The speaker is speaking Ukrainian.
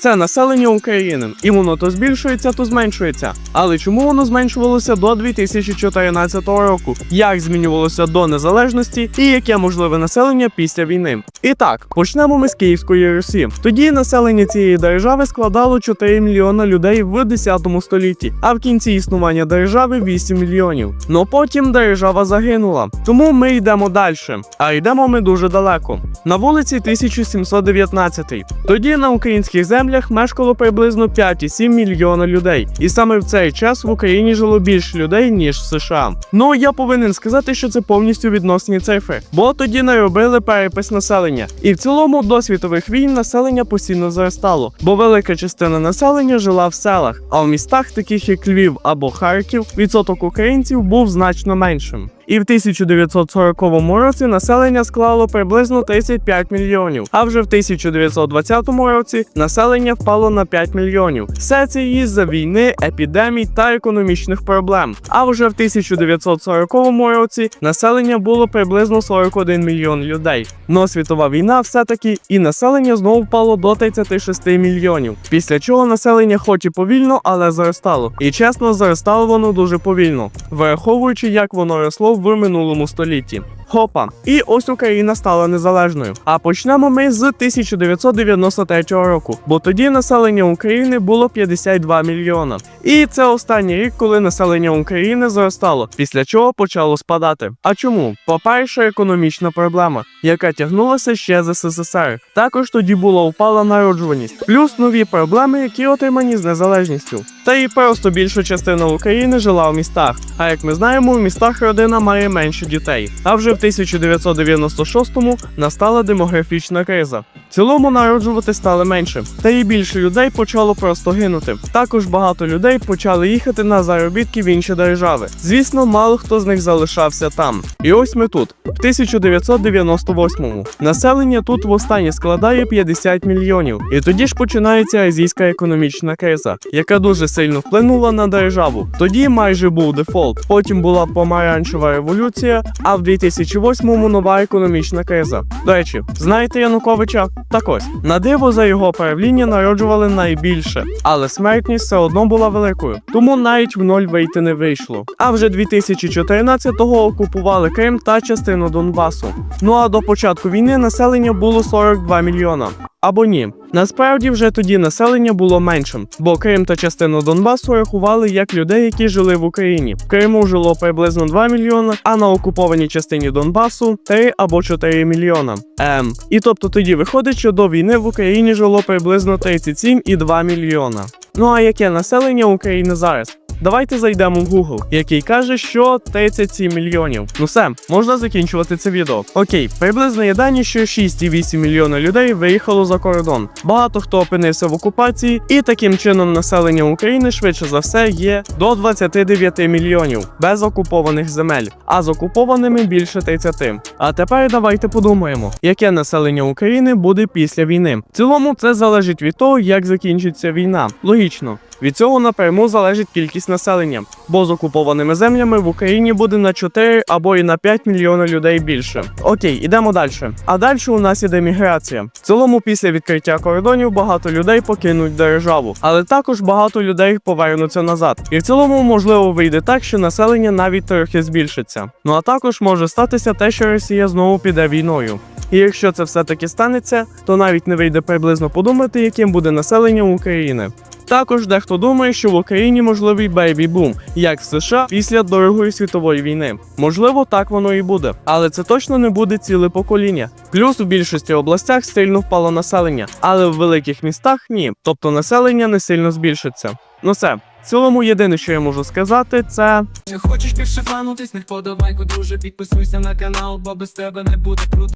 Це населення України, і воно то збільшується, то зменшується. Але чому воно зменшувалося до 2014 року? Як змінювалося до незалежності і яке можливе населення після війни? І так, почнемо ми з Київської Русі. Тоді населення цієї держави складало 4 мільйона людей в 10 столітті, а в кінці існування держави 8 мільйонів. Но потім держава загинула. Тому ми йдемо далі. А йдемо ми дуже далеко. На вулиці 1719. Тоді на українських землях мешкало приблизно 5,7 мільйона людей. І саме в цей час в Україні жило більше людей, ніж в США. Ну я повинен сказати, що це повністю відносні цифри, бо тоді не робили перепис населення. І в цілому до світових війн населення постійно зростало, бо велика частина населення жила в селах, а в містах, таких як Львів або Харків, відсоток українців був значно меншим. І в 1940 році населення склало приблизно 35 мільйонів, а вже в 1920 році населення впало на 5 мільйонів. Все це із-за війни, епідемій та економічних проблем. А вже в 1940 році населення було приблизно 41 мільйон людей. Но світова війна все-таки і населення знову впало до 36 мільйонів. Після чого населення хоч і повільно, але зростало. І чесно, зростало воно дуже повільно, враховуючи, як воно росло в минулому столітті. Хопа, і ось Україна стала незалежною. А почнемо ми з 1993 року, бо тоді населення України було 52 мільйона. І це останній рік, коли населення України зростало, після чого почало спадати. А чому? По-перше, економічна проблема, яка тягнулася ще з СССР. Також тоді була упала народжуваність, плюс нові проблеми, які отримані з незалежністю. Та і просто більша частина України жила в містах. А як ми знаємо, в містах родина має менше дітей. А вже 1996-му настала демографічна криза. В цілому народжувати стали менше, та і більше людей почало просто гинути. Також багато людей почали їхати на заробітки в інші держави. Звісно, мало хто з них залишався там. І ось ми тут, в 1998-му. Населення тут востаннє складає 50 мільйонів. І тоді ж починається азійська економічна криза, яка дуже сильно вплинула на державу. Тоді майже був дефолт. Потім була помаранчева революція, а в 2008-му нова економічна криза. До речі, знаєте Януковича? Так ось на диво за його правління народжували найбільше, але смертність все одно була великою, тому навіть в ноль вийти не вийшло. А вже 2014-го окупували Крим та частину Донбасу. Ну а до початку війни населення було 42 мільйона. Або ні, насправді вже тоді населення було меншим, бо Крим та частину Донбасу рахували як людей, які жили в Україні. В Криму жило приблизно 2 мільйона, а на окупованій частині Донбасу 3 або 4 мільйона. Ем, і тобто тоді виходить, що до війни в Україні жило приблизно 37,2 мільйона. Ну а яке населення України зараз? Давайте зайдемо в Google, який каже, що 37 мільйонів. Ну все, можна закінчувати це відео. Окей, приблизно є дані, що 6,8 мільйона людей виїхало за кордон. Багато хто опинився в окупації, і таким чином населення України швидше за все є до 29 мільйонів без окупованих земель, а з окупованими більше 30. А тепер давайте подумаємо, яке населення України буде після війни. В цілому це залежить від того, як закінчиться війна. Логічно. Від цього напряму залежить кількість населення, бо з окупованими землями в Україні буде на 4 або і на 5 мільйона людей більше. Окей, ідемо далі. А далі у нас іде міграція. В цілому, після відкриття кордонів багато людей покинуть державу, але також багато людей повернуться назад. І в цілому, можливо, вийде так, що населення навіть трохи збільшиться. Ну а також може статися те, що Росія знову піде війною. І якщо це все таки станеться, то навіть не вийде приблизно подумати, яким буде населення України. Також дехто думає, що в Україні можливий бейбі-бум, як в США після Другої світової війни. Можливо, так воно і буде, але це точно не буде ціле покоління. Плюс у більшості областях сильно впало населення, але в великих містах ні. Тобто населення не сильно збільшиться. Ну все, в цілому єдине, що я можу сказати, це хочеш більше фану, тисни вподобайку, друже, підписуйся на канал, бо без тебе не буде круто.